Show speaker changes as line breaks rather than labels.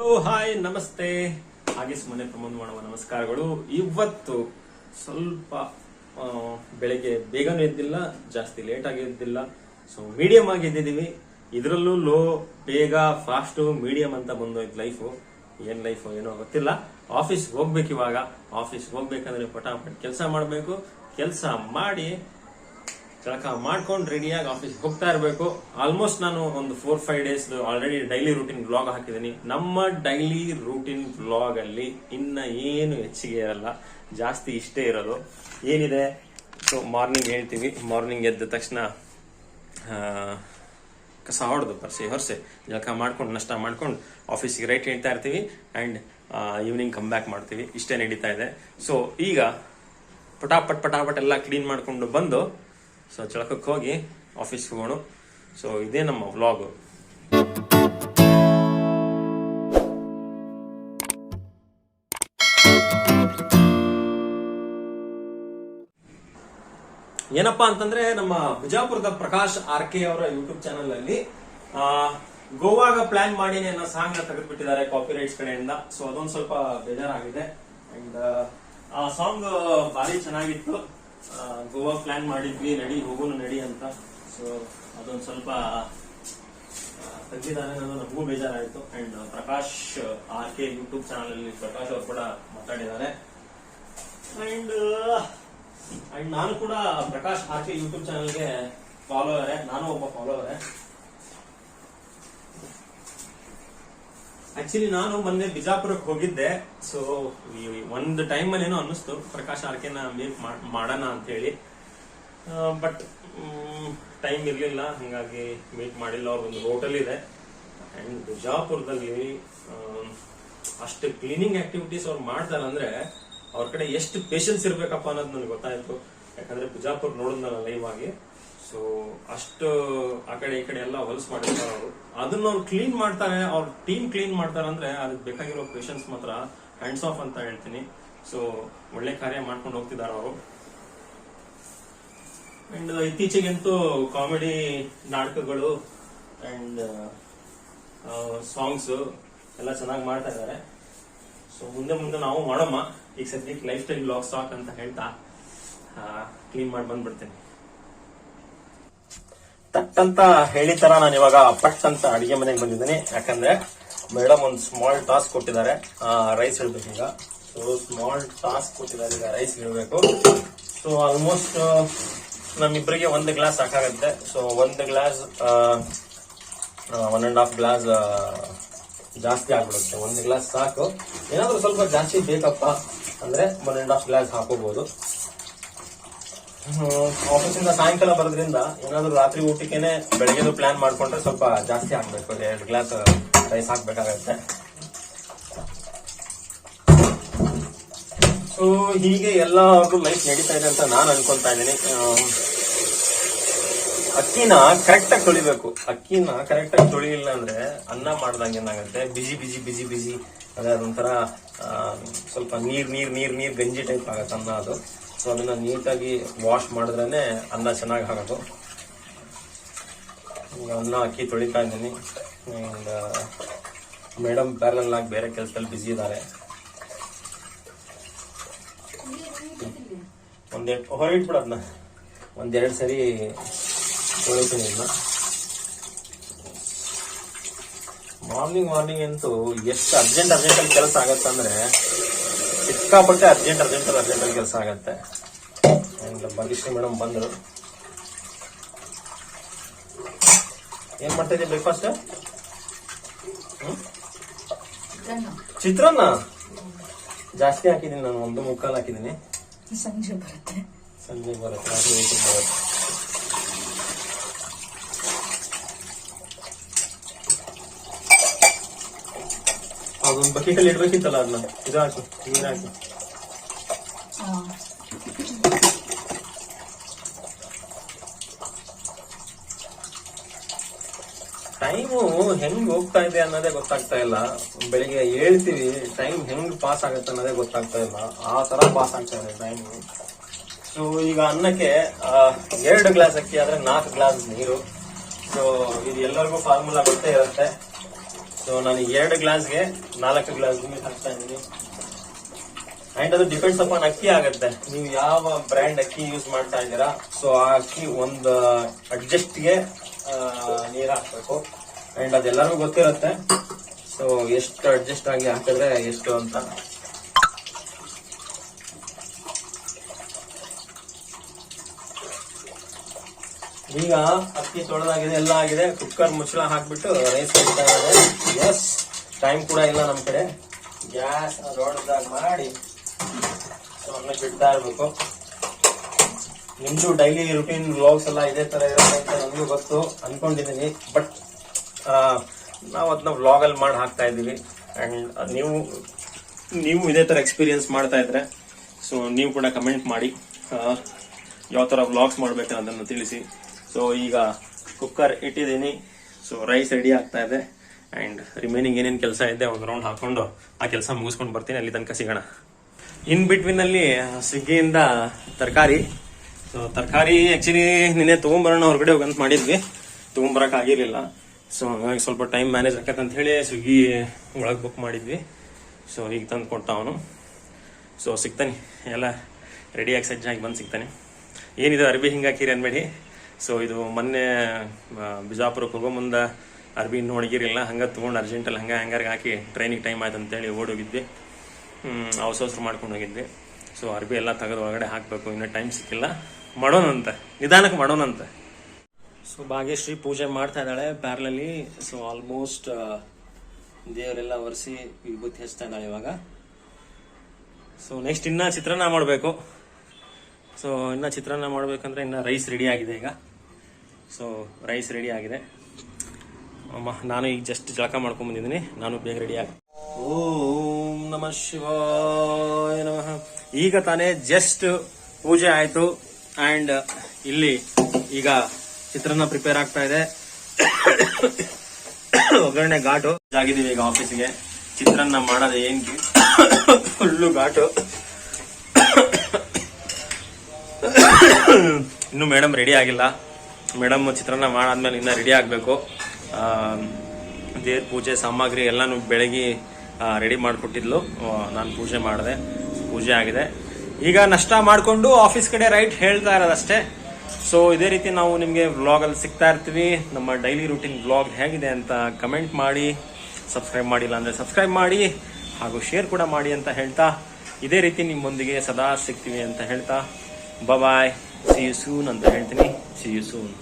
Hello, hi, ನಮಸ್ತೆ. ಹಾಗೆ ಸುಮ್ಮನೆ ಪ್ರಮೋದ್ ಮಾಡುವ ನಮಸ್ಕಾರಗಳು. ಇವತ್ತು ಸ್ವಲ್ಪ ಬೆಳಿಗ್ಗೆ ಬೇಗನೂ ಎದ್ದಿಲ್ಲ, ಜಾಸ್ತಿ ಲೇಟ್ ಆಗಿ ಎದ್ದಿಲ್ಲ. ಸೊ ಮೀಡಿಯಂ ಆಗಿ ಎದ್ದಿದ್ದೀವಿ ಇದರಲ್ಲೂ ಲೋ ಬೇಗ ಫಾಸ್ಟ್ ಮೀಡಿಯಂ ಅಂತ ಬಂದೋಯ್ತು ಲೈಫು ಏನ್ ಲೈಫ್ ಏನೋ ಗೊತ್ತಿಲ್ಲ. ಆಫೀಸ್ ಹೋಗ್ಬೇಕು ಇವಾಗ. ಆಫೀಸ್ ಹೋಗ್ಬೇಕಂದ್ರೆ ಪಟಾಪಟ್ ಕೆಲಸ ಮಾಡಬೇಕು. ಕೆಲಸ ಮಾಡಿ ಜಳಕ ಮಾಡ್ಕೊಂಡು ರೆಡಿಯಾಗಿ ಆಫೀಸ್ ಹೋಗ್ತಾ ಇರಬೇಕು. ಆಲ್ಮೋಸ್ಟ್ ನಾನು ಒಂದು four five days already daily routine blog ಹಾಕಿದ್ದೀನಿ. ನಮ್ಮ ಡೈಲಿ ರೂಟೀನ್ ಬ್ಲಾಗ್ ಅಲ್ಲಿ ಇನ್ನ ಏನು ಹೆಚ್ಚಿಗೆ ಇರಲ್ಲ. ಜಾಸ್ತಿ ಇಷ್ಟೇ ಇರೋದು. ಏನಿದೆ? ಸೊ ಮಾರ್ನಿಂಗ್ ಹೇಳ್ತೀವಿ. ಮಾರ್ನಿಂಗ್ ಎದ್ದ ತಕ್ಷಣ ಕಸ ಹೊಡೆದು ಪರ್ಸಿ, ಹೊರಸೆ. ಜಳಕ ಮಾಡ್ಕೊಂಡು, ನಷ್ಟ ಮಾಡ್ಕೊಂಡು ಆಫೀಸಿಗೆ ರೈಟ್ ಹೇಳ್ತಾ ಇರ್ತೀವಿ. ಆ್ಯಂಡ್ ಈವ್ನಿಂಗ್ ಕಮ್ ಬ್ಯಾಕ್ ಮಾಡ್ತೀವಿ. ಇಷ್ಟೇ ನಡೀತಾ ಇದೆ. ಸೊ ಈಗ ಪಟಾಪಟ್ ಪಟಾಪಟ್ ಎಲ್ಲ ಕ್ಲೀನ್ ಮಾಡ್ಕೊಂಡು ಬಂದು ಸೊ ಚಳಕಕ್ಕೆ ಹೋಗಿ ಆಫೀಸ್ಗೆ ಹೋಗೋಣ. ಸೊ ಇದೇ ನಮ್ಮ ವ್ಲಾಗು ಏನಪ್ಪಾ ಅಂತಂದ್ರೆ ನಮ್ಮ ಬಿಜಾಪುರದ ಪ್ರಕಾಶ್ ಆರ್ ಕೆ ಅವರ ಯೂಟ್ಯೂಬ್ ಚಾನಲ್ ಅಲ್ಲಿ ಆ, ಗೋವಾಗ ಪ್ಲಾನ್ ಮಾಡಿ ಅನ್ನೋ ಸಾಂಗ್ನ ತೆಗೆದ್ಬಿಟ್ಟಿದ್ದಾರೆ ಕಾಪಿ ರೈಟ್ಸ್ ಕಡೆಯಿಂದ. ಸೊ ಅದೊಂದು ಸ್ವಲ್ಪ ಬೇಜಾರಾಗಿದೆ. ಅಂಡ್ ಆ ಸಾಂಗ್ ಭಾರಿ ಚೆನ್ನಾಗಿತ್ತು. ಗೋವಾ ಪ್ಲಾನ್ ಮಾಡಿದ್ವಿ ನಡಿ ಹೋಗೋಣ ನಡಿ ಅಂತ. ಸೊ ಅದೊಂದು ಸ್ವಲ್ಪ ಆ, ತೆಗ್ದಿದ್ದಾರೆ ಅನ್ನೋದು ನಮಗೂ ಬೇಜಾರಾಯಿತು. And Prakash R K YouTube channel ಅಲ್ಲಿ ಪ್ರಕಾಶ್ ಅವರು ಕೂಡ ಮಾತಾಡಿದ್ದಾರೆ. ಅಂಡ್ ಅಂಡ್ ನಾನು ಕೂಡ ಪ್ರಕಾಶ್ ಆರ್ ಕೆ ಯೂಟ್ಯೂಬ್ ಚಾನಲ್ಗೆ ಫಾಲೋವರೇ ನಾನು ಒಬ್ಬ ಫಾಲೋವರೇ ಆಕ್ಚುಲಿ ನಾನು ಮೊನ್ನೆ ಬಿಜಾಪುರಕ್ಕೆ ಹೋಗಿದ್ದೆ. ಸೊ ಒಂದು ಟೈಮ್ ಏನೋ ಅನ್ನಿಸ್ತು. ಪ್ರಕಾಶ್ ಆರ್ಕೆನ ಮೀಟ್ ಮಾಡೋಣ ಅಂತ ಹೇಳಿ ಬಟ್ ಟೈಮ್ ಇರಲಿಲ್ಲ. ಹಂಗಾಗಿ ಮೀಟ್ ಮಾಡಿಲ್ಲ. ಒಂದು ಹೋಟೆಲ್ ಇದೆ. ಅಂಡ್ ಬಿಜಾಪುರದಲ್ಲಿ ಅಷ್ಟು ಕ್ಲೀನಿಂಗ್ ಆಕ್ಟಿವಿಟೀಸ್ ಅವ್ರು ಮಾಡ್ತಾರೆ ಅಂದ್ರೆ ಅವ್ರ ಕಡೆ ಎಷ್ಟು ಪೇಷನ್ಸ್ ಇರ್ಬೇಕಪ್ಪ ಅನ್ನೋದು ನನಗೆ ಗೊತ್ತಾಯ್ತು. ಯಾಕಂದ್ರೆ ಬಿಜಾಪುರ್ ನೋಡಿದ್ನಲ್ಲ ಲೈವ್ ಆಗಿ. ಸೊ ಅಷ್ಟು ಆ ಕಡೆ ಈ ಕಡೆ ಎಲ್ಲ ಹೊಲಸ್ ಮಾಡಿರ್ತಾರೆ ಅವರು. ಅದನ್ನ ಅವ್ರು ಕ್ಲೀನ್ ಮಾಡ್ತಾರೆ, ಅವ್ರ ಟೀಮ್ ಕ್ಲೀನ್ ಮಾಡ್ತಾರೆ ಅಂದ್ರೆ ಅದಕ್ಕೆ ಬೇಕಾಗಿರೋ ಪೇಷನ್ಸ್ ಮಾತ್ರ ಹ್ಯಾಂಡ್ಸ್ ಆಫ್ ಅಂತ ಹೇಳ್ತೀನಿ. ಸೊ ಒಳ್ಳೆ ಕಾರ್ಯ ಮಾಡ್ಕೊಂಡು ಹೋಗ್ತಿದ್ದಾರೆ ಅವರು. ಅಂಡ್ ಇತ್ತೀಚೆಗಂತೂ ಕಾಮಿಡಿ ನಾಟಕಗಳು ಅಂಡ್ ಸಾಂಗ್ಸ್ ಎಲ್ಲ ಚೆನ್ನಾಗಿ ಮಾಡ್ತಾ ಇದ್ದಾರೆ. ಸೊ ಮುಂದೆ ಮುಂದೆ ನಾವು ಮಾಡಮ್ಮ. ಈಗ ಸದ್ಯಕ್ಕೆ ಲೈಫ್ ಸ್ಟೈಲ್ ಬ್ಲಾಗ್ ಸ್ಟಾಕ್ ಅಂತ ಹೇಳ್ತಾ ಕ್ಲೀನ್ ಮಾಡಿ ಬಂದ್ಬಿಡ್ತೇನೆ. ತಟ್ ಅಂತ ಹೇಳಿ ತರ ನಾನು ಇವಾಗ ಪಟ್ ಅಂತ ಅಡಿಗೆ ಮನೆಗೆ ಬಂದಿದ್ದೀನಿ. ಯಾಕಂದ್ರೆ ಮೇಡಮ್ ಒಂದು ಸ್ಮಾಲ್ ಟಾಸ್ಕ್ ಕೊಟ್ಟಿದ್ದಾರೆ. ರೈಸ್ ಹೇಳ್ಬೇಕು ಈಗ. ಸೊ ಸ್ಮಾಲ್ ಟಾಸ್ಕ್ ಕೊಟ್ಟಿದ್ದಾರೆ. ಈಗ ರೈಸ್ ಇಡಬೇಕು ಸೊ ಆಲ್ಮೋಸ್ಟ್ ನಮ್ಮಿಬ್ಬರಿಗೆ ಒಂದು ಗ್ಲಾಸ್ ಸಾಕಾಗುತ್ತೆ. ಸೊ ಒಂದು glass one and half glass ಜಾಸ್ತಿ ಆಗ್ಬಿಡುತ್ತೆ. ಒಂದು ಗ್ಲಾಸ್ ಸಾಕು. ಏನಾದರೂ ಸ್ವಲ್ಪ ಜಾಸ್ತಿ ಬೇಕಪ್ಪ ಅಂದರೆ ಒನ್ ಆ್ಯಂಡ್ ಹಾಫ್ ಗ್ಲಾಸ್ ಹಾಕೋಬಹುದು ಆಫೀಸಿಂದ ಸಾಯಂಕಾಲ ಬರೋದ್ರಿಂದ ಏನಾದ್ರು ರಾತ್ರಿ ಊಟಕ್ಕೇನೆ ಬೆಳಗ್ಗೆದು ಪ್ಲಾನ್ ಮಾಡ್ಕೊಂಡ್ರೆ ಸ್ವಲ್ಪ ಜಾಸ್ತಿ ಹಾಕ್ಬೇಕು ಎರಡು ಗ್ಲಾಸ್ ರೈಸ್ ಹಾಕ್ಬೇಕಾಗತ್ತೆ. ಸೊ ಹೀಗೆ ಎಲ್ಲಾರ್ದು ಲೈಫ್ ನಡೀತಾ ಇದೆ ಅಂತ ನಾನು ಅನ್ಕೊಂತಾ ಇದ್ದೀನಿ. ಅಕ್ಕಿನ ಕರೆಕ್ಟ್ ಆಗಿ ತೊಳಿಬೇಕು. ಅಕ್ಕಿನ ಕರೆಕ್ಟ್ ಆಗಿ ತೊಳಿಲಿಲ್ಲ ಅಂದ್ರೆ ಅನ್ನ ಮಾಡ್ದಂಗೆ ಏನಾಗುತ್ತೆ? ಬಿಜಿ ಬಿಜಿ ಬಿಜಿ ಬಿಜಿ ಅದೇ ಅದೊಂಥರ ಸ್ವಲ್ಪ ನೀರ್ ನೀರ್ ನೀರ್ ನೀರ್ ಗಂಜಿ ಟೈಪ್ ಆಗತ್ತೆ ಅನ್ನ ಅದು. ಸೊ ಅದನ್ನು ನೀಟಾಗಿ ವಾಶ್ ಮಾಡಿದ್ರೇನೆ ಅನ್ನ ಚೆನ್ನಾಗಿ ಹಾಕೋದು. ಅನ್ನ ಅಕ್ಕಿ ತೊಳಿತಾ ಇದ್ದೀನಿ. ಆ್ಯಂಡ್ ಮೇಡಮ್ ಪ್ಯಾರಲ್ ಆಗಿ ಬೇರೆ ಕೆಲಸದಲ್ಲಿ ಬಿಸಿ ಇದ್ದಾರೆ. ಒಂದೆರಡು ಹೊರಗಿಟ್ಬಿಡ ಅದನ್ನ ಒಂದೆರಡು ಸರಿ ತೊಳಿತೀನಿ ಅದನ್ನ ಮಾರ್ನಿಂಗ್ ಮಾರ್ನಿಂಗ್ ಅಂತೂ ಎಷ್ಟು ಅರ್ಜೆಂಟ್ ಅರ್ಜೆಂಟಲ್ಲಿ ಕೆಲಸ ಆಗತ್ತೆ ಅಂದ್ರೆ ಸಿಕ್ಕಾಪಟ್ಟೆ ಅರ್ಜೆಂಟ್ ಅರ್ಜೆಂಟ್ ಅರ್ಜೆಂಟ್ ಅಲ್ಲಿ ಕೆಲಸ ಆಗತ್ತೆ. ಅಂಡ್ ಭಾಗ್ಯಶ್ರೀ ಮೇಡಮ್ ಬಂದರು. ಏನ್ ಮಾಡ್ತಾ ಇದ್ದೀವಿ ಬ್ರೇಕ್ಫಾಸ್ಟ್ ಚಿತ್ರಾನ್ನ. ಜಾಸ್ತಿ ಹಾಕಿದ್ದೀನಿ ನಾನು ಒಂದು ಮುಕ್ಕಾಲು ಹಾಕಿದ್ದೀನಿ.
ಸಂಜೆ ಬರುತ್ತೆ.
ಸಂಜೆ ಬರುತ್ತೆ ರಾತ್ರಿ ಊಟಕ್ಕೆ ಬರುತ್ತೆ ಅದೊಂದು ಬಕೆಟಲ್ಲಿ ಇಡ್ಬೇಕಿತ್ತಲ್ಲ ಅದನ್ನ. ಇದು ಹಾಕಿ ಟೈಮು ಹೆಂಗ್ ಹೋಗ್ತಾ ಇದೆ ಅನ್ನೋದೇ ಗೊತ್ತಾಗ್ತಾ ಇಲ್ಲ. ಬೆಳಿಗ್ಗೆ ಹೇಳ್ತೀವಿ, ಟೈಮ್ ಹೆಂಗ್ ಪಾಸ್ ಆಗುತ್ತೆ ಅನ್ನೋದೇ ಗೊತ್ತಾಗ್ತಾ ಇಲ್ಲ. ಆ ತರ ಪಾಸ್ ಆಗ್ತಾ ಇದೆ ಟೈಮ್. ಸೊ ಈಗ ಅನ್ನಕ್ಕೆ ಎರಡು ಗ್ಲಾಸ್ ಅಕ್ಕಿ ಆದ್ರೆ ನಾಲ್ಕು ಗ್ಲಾಸ್ ನೀರು. ಸೊ ಇದು ಎಲ್ಲರಿಗೂ ಫಾರ್ಮುಲಾ ಗೊತ್ತೇ ಇರುತ್ತೆ. ಸೊ ನಾನು ಎರಡು ಗ್ಲಾಸ್ಗೆ ನಾಲ್ಕು ಗ್ಲಾಸ್ ನೀರು ಹಾಕ್ತಾ ಇದ್ದೀನಿ. ಆ್ಯಂಡ್ ಅದು ಡಿಪೆಂಡ್ಸ್ ಅಪಾನ್ ಅಕ್ಕಿ ಆಗುತ್ತೆ. ನೀವು ಯಾವ ಬ್ರ್ಯಾಂಡ್ ಅಕ್ಕಿ ಯೂಸ್ ಮಾಡ್ತಾ ಇದ್ದೀರಾ ಸೊ ಆ ಅಕ್ಕಿ ಒಂದು ಅಡ್ಜಸ್ಟ್ಗೆ ನೀರು ಹಾಕಬೇಕು. ಅಂಡ್ ಅದೆಲ್ಲರಿಗೂ ಗೊತ್ತಿರುತ್ತೆ. ಸೊ ಎಷ್ಟು ಅಡ್ಜಸ್ಟ್ ಆಗಿ ಹಾಕಿದ್ರೆ ಎಷ್ಟು ಅಂತ. ಈಗ ಅಕ್ಕಿ ತೊಳೆದಾಗಿದೆ, ಎಲ್ಲ ಆಗಿದೆ. ಕುಕ್ಕರ್ ಮುಚ್ಚಳ ಹಾಕ್ಬಿಟ್ಟು ರೈಸ್ ಹಾಕ್ತಾ ಇದೆ ಎಸ್ ಟೈಮ್ ಕೂಡ ಇಲ್ಲ ನಮ್ಮ ಕಡೆ. ಗ್ಯಾಸ್ ದೊಡ್ಡದಾಗ ಮಾಡಿ ಬಿಡ್ತಾ ಇರ್ಬೇಕು. ನಿಮ್ದು ಡೈಲಿ ರುಟೀನ್ ವ್ಲಾಗ್ಸ್ ಎಲ್ಲ ಇದೇ ತರ ಇರುತ್ತೆ ಅಂತ ನನಗೂ ಗೊತ್ತು ಅನ್ಕೊಂಡಿದ್ದೀನಿ ಬಟ್ ನಾವು ಅದನ್ನ ವ್ಲಾಗ್ ಅಲ್ಲಿ ಮಾಡಿ ಹಾಕ್ತಾ ಇದ್ದೀವಿ. ಅಂಡ್ ನೀವು ನೀವು ಇದೇ ತರ ಎಕ್ಸ್ಪೀರಿಯನ್ಸ್ ಮಾಡ್ತಾ ಇದ್ರೆ ಸೊ ನೀವು ಕೂಡ ಕಮೆಂಟ್ ಮಾಡಿ. ಯಾವ ತರ ವ್ಲಾಗ್ಸ್ ಮಾಡ್ಬೇಕು ಅದನ್ನು ತಿಳಿಸಿ. ಸೊ ಈಗ ಕುಕ್ಕರ್ ಇಟ್ಟಿದ್ದೀನಿ. ಸೊ ರೈಸ್ ರೆಡಿ ಆಗ್ತಾ ಇದೆ. ಆ್ಯಂಡ್ ರಿಮೈನಿಂಗ್ ಏನೇನು ಕೆಲಸ ಇದೆ, ಒಂದು ರೌಂಡ್ ಹಾಕ್ಕೊಂಡು ಆ ಕೆಲಸ ಮುಗಿಸ್ಕೊಂಡು ಬರ್ತೀನಿ. ಅಲ್ಲಿ ತನಕ ಸಿಗೋಣ. ಇನ್ ಬಿಟ್ವೀನ್ ಅಲ್ಲಿ ಸ್ವಿಗ್ಗಿಯಿಂದ ತರಕಾರಿ. ಸೊ ತರಕಾರಿ ಆ್ಯಕ್ಚುಲಿ ನಿನ್ನೆ ತೊಗೊಂಬರೋಣ ಹೊರಗಡೆ ಹೋಗಂತ ಮಾಡಿದ್ವಿ. ತೊಗೊಂಬರಕ್ಕೆ ಆಗಿರಲಿಲ್ಲ. ಸೊ ಹಂಗಾಗಿ ಸ್ವಲ್ಪ ಟೈಮ್ ಮ್ಯಾನೇಜ್ ಆಕತ್ ಅಂತ ಹೇಳಿ ಸ್ವಿಗ್ಗಿ ಒಳಗೆ ಬುಕ್ ಮಾಡಿದ್ವಿ. ಸೊ ಈಗ ತಂದು ಕೊಟ್ಟ ಅವನು. ಸೊ ಸಿಗ್ತಾನೆ. ಎಲ್ಲ ರೆಡಿಯಾಗಿ ಸಜ್ಜಾಗಿ ಬಂದು ಸಿಗ್ತಾನೆ. ಏನಿದು ಅರ್ಬಿ ಹಿಂಗೆ ಹಾಕಿರಿ ಅನ್ಬೇಡಿ. ಸೊ ಇದು ಮೊನ್ನೆ ಬಿಜಾಪುರಕ್ಕೆ ಹೋಗೋ ಮುಂದೆ ಅರ್ಬಿ ಇನ್ನೂ ಒಣಗಿರಿಲ್ಲ ಹಂಗೆ ತೊಗೊಂಡು ಅರ್ಜೆಂಟಲ್ಲಿ ಹಂಗೆ, ಹಂಗಾರಿಗೆ ಹಾಕಿ ಟ್ರೈನಿಗೆ ಟೈಮ್ ಆಯ್ತು ಅಂತೇಳಿ ಓಡೋಗಿದ್ದೆ ಹೊಸ ಹೊಸರು ಮಾಡ್ಕೊಂಡು ಹೋಗಿದ್ವಿ. ಸೊ ಅರ್ಬಿ ಎಲ್ಲ ತೆಗೆದು ಒಳಗಡೆ ಹಾಕಬೇಕು. ಇನ್ನೂ ಟೈಮ್ ಸಿಕ್ಕಿಲ್ಲ. ಮಾಡೋಣಂತೆ. ನಿಧಾನಕ್ಕೆ ಮಾಡೋಣಂತೆ. ಸೊ ಭಾಗ್ಯಶ್ರೀ ಪೂಜೆ ಮಾಡ್ತಾ ಇದ್ದಾಳೆ ಪ್ಯಾರ್ಲಲ್ಲಿ ಸೊ ಆಲ್ಮೋಸ್ಟ್ ದೇವರೆಲ್ಲ ಒರೆಸಿ ವಿಭೂತಿ ಹಚ್ತಾ ಇದ್ದಾಳೆ ಇವಾಗ. ಸೊ ನೆಕ್ಸ್ಟ್ ಇನ್ನ ಚಿತ್ರಾನ್ನ ಮಾಡಬೇಕು. ಸೊ ಇನ್ನ ಚಿತ್ರಾನ್ನ ಮಾಡ್ಬೇಕಂದ್ರೆ ಇನ್ನ ರೈಸ್ ರೆಡಿ ಆಗಿದೆ ಈಗ. ಸೊ ರೈಸ್ ರೆಡಿ ಆಗಿದೆ. ಅಮ್ಮ, ನಾನು ಈಗ ಜಸ್ಟ್ ಜಳಕ ಮಾಡ್ಕೊಂಡ್ ಬಂದಿದ್ದೀನಿ. ನಾನು ಬೇಗ ರೆಡಿ ಆಗ ಓಂ ನಮಃ ಶಿವಾಯ ನಮಃ. ಈಗ ತಾನೇ ಜಸ್ಟ್ ಪೂಜೆ ಆಯ್ತು. ಅಂಡ್ ಇಲ್ಲಿ ಈಗ ಚಿತ್ರಾನ್ನ ಪ್ರಿಪೇರ್ ಆಗ್ತಾ ಇದೆ. ಒಗ್ಗರಣೆ ಘಾಟು. ಆಗಿದ್ದೀವಿ ಈಗ ಆಫೀಸಿಗೆ ಚಿತ್ರಾನ್ನ ಮಾಡೋದು ಏನ್ ಫುಲ್ಲು ಘಾಟು. ಇನ್ನು ಮೇಡಮ್ ರೆಡಿ ಆಗಿಲ್ಲ. ಮೇಡಮ್ ಚಿತ್ರಾನ್ನ ಮಾಡಾದ್ಮೇಲೆ ಇನ್ನ ರೆಡಿ ಆಗಬೇಕು. ದೇವ್ರ ಪೂಜೆ, ಸಾಮಗ್ರಿ ಎಲ್ಲಾನು ಬೆಳಗ್ಗೆ ರೆಡಿ ಮಾಡಿಕೊಟ್ಟಿದ್ಲು. ನಾನು ಪೂಜೆ ಮಾಡಿದೆ. ಪೂಜೆ ಆಗಿದೆ. ಈಗ ನಷ್ಟ ಮಾಡಿಕೊಂಡು ಆಫೀಸ್ ಕಡೆ ರೈಟ್ ಹೇಳ್ತಾ ಇರೋದಷ್ಟೇ. ಸೊ ಇದೇ ರೀತಿ ನಾವು ನಿಮಗೆ ವ್ಲಾಗಲ್ಲಿ ಸಿಗ್ತಾ ಇರ್ತೀವಿ. ನಮ್ಮ ಡೈಲಿ ರೂಟೀನ್ ವ್ಲಾಗ್ ಹೇಗಿದೆ ಅಂತ ಕಮೆಂಟ್ ಮಾಡಿ ಸಬ್ಸ್ಕ್ರೈಬ್ ಮಾಡಿಲ್ಲ ಅಂದರೆ ಸಬ್ಸ್ಕ್ರೈಬ್ ಮಾಡಿ, ಹಾಗೂ ಶೇರ್ ಕೂಡ ಮಾಡಿ ಅಂತ ಹೇಳ್ತಾ, ಇದೇ ರೀತಿ ನಿಮ್ಮೊಂದಿಗೆ ಸದಾ ಸಿಗ್ತೀವಿ ಅಂತ ಹೇಳ್ತಾ ಬಾಯ್ ಸಿ ಯು ಸೂನ್ ಅಂತ ಹೇಳ್ತೀನಿ ಸಿ ಯು ಸೂನ್